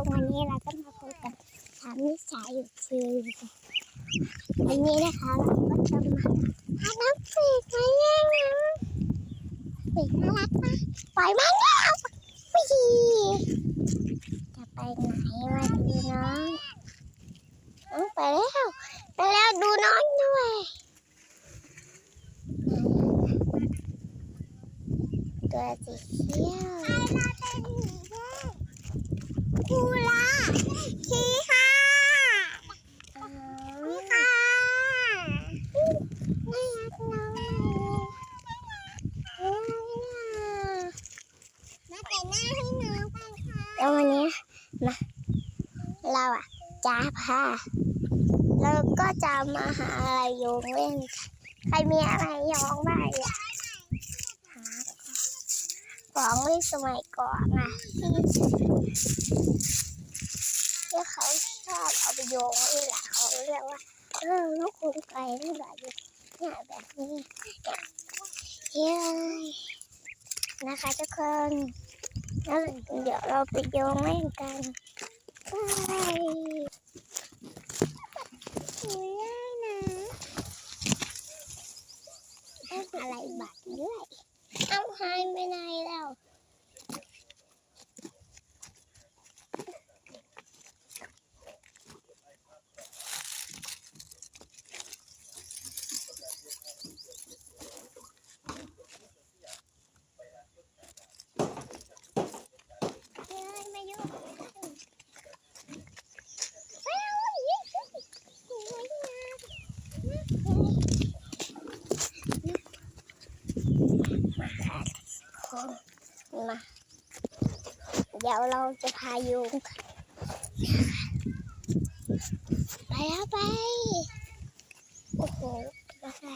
มวันนี้เราก็มาพบกับสามนิสัยอยู่ทีวันนี้นะคะเราก็จะมาพาน้องปีกมาแย่งนะปีกน่ารักมากปล่อยมันแล้วปีจะไปไหนมาดูน้องน้องไปแล้วไปแล้วดูน้องด้วยตัวสีเขียว คูลาชีค่ะนี่ค่ะน่ารักน้องเลยมาแต่ง หน้าให้น้องกันค่ะแล้ววันนี้มาเราอะจะพาเราก็จะมาหาอะไรโยงเล่น ใครมีอะไรโยงบ้างอยากหาของเล่นสมัยก่อนนะที่ที่เขาชอบเอาไปโยงนี่แหละเขาเรียกว่าเออลูกคุณไก่นี่แบบนี้เนี่ยแบบนี้เนี่ยเย้ยนะคะทุกคน แล้วเดี๋ยวเราไปโยงเล่นกันบายโอ้ยได้นะเอาอะไรบัตรด้วย เอาหายไปไหนแล้ว เฮ้ยมายุ่งเฮ้ยสวยงามมาค่ะ คนมาเดี๋ยวเราจะพายุงไปแล้วไป โอ้โหอะไร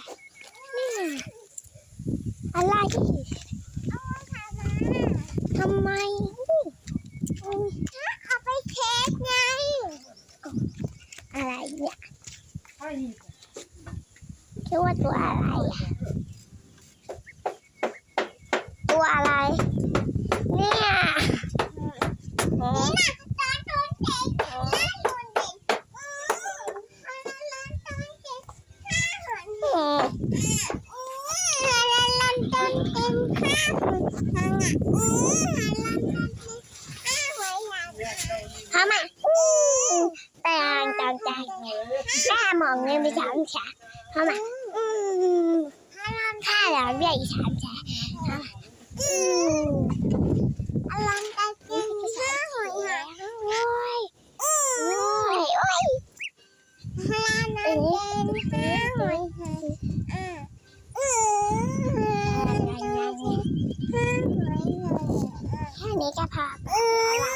นี่อะไรทำไมเอาไปเทสไง อะไรเนี่ยคิดว่าตัวอะไรอะ โอ้โหทำไมแต่งจังใจแม่มองเงินไปสามแฉทำไมถ้าเราเรียกอีสามแฉทำไมอลังการเก่งมากเลยอะโอ้ยโอ้ยโอ้ยฮา แค่นี้ก็พอ